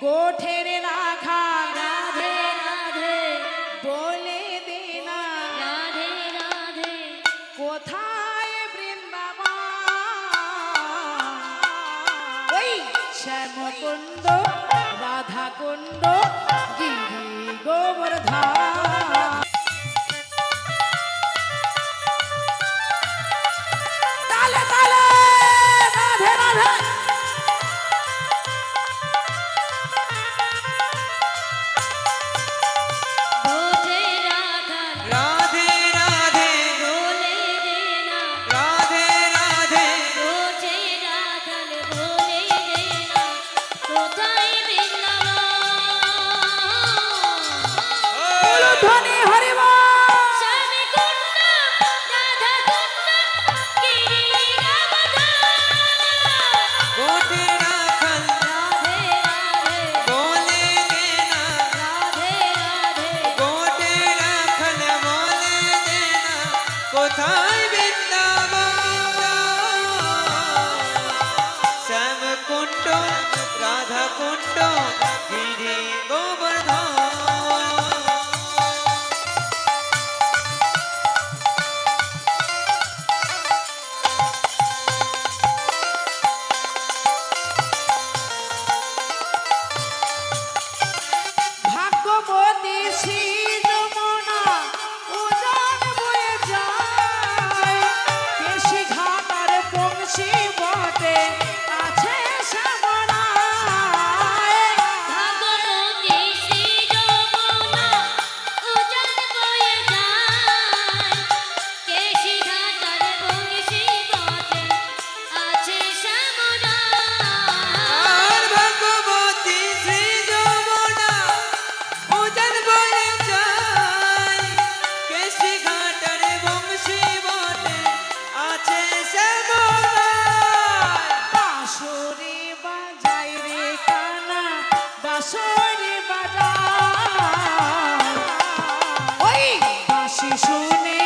গোঠের রাখা রাধে রাধে। বলে দে না। রাধে রাধে। কোথায় বৃন্দাবন? ওই শ্যামকুণ্ড রাধাকুণ্ড গিরি গোবর্ধা বাঁশি শুনে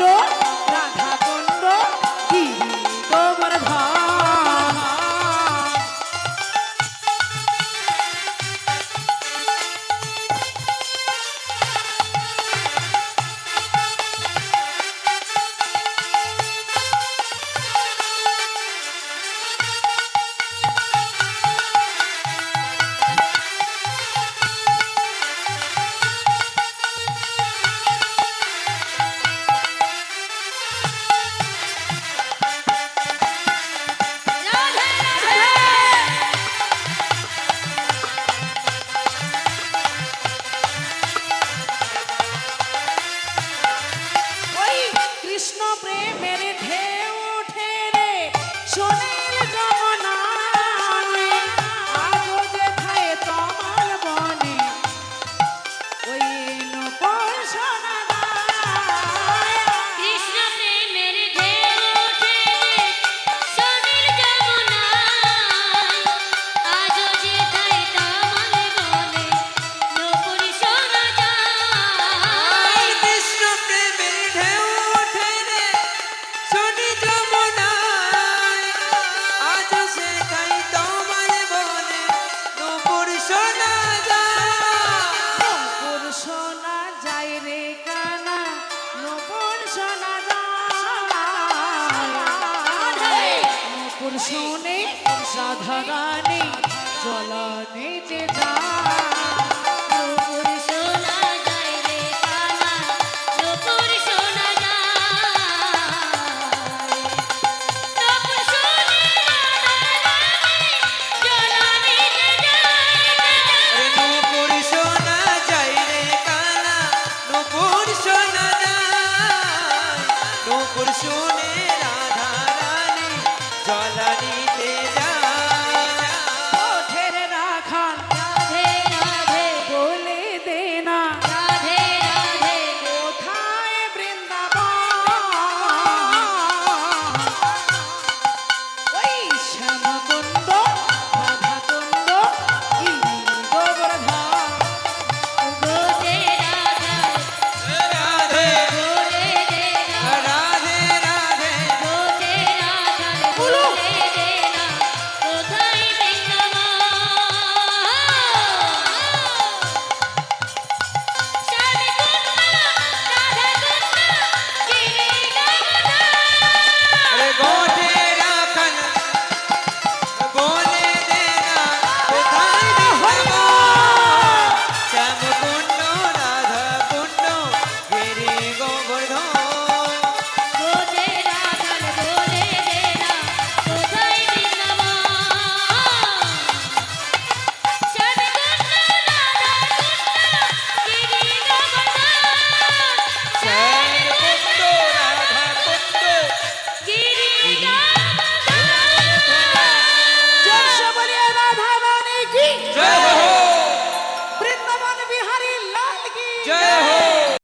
guitar.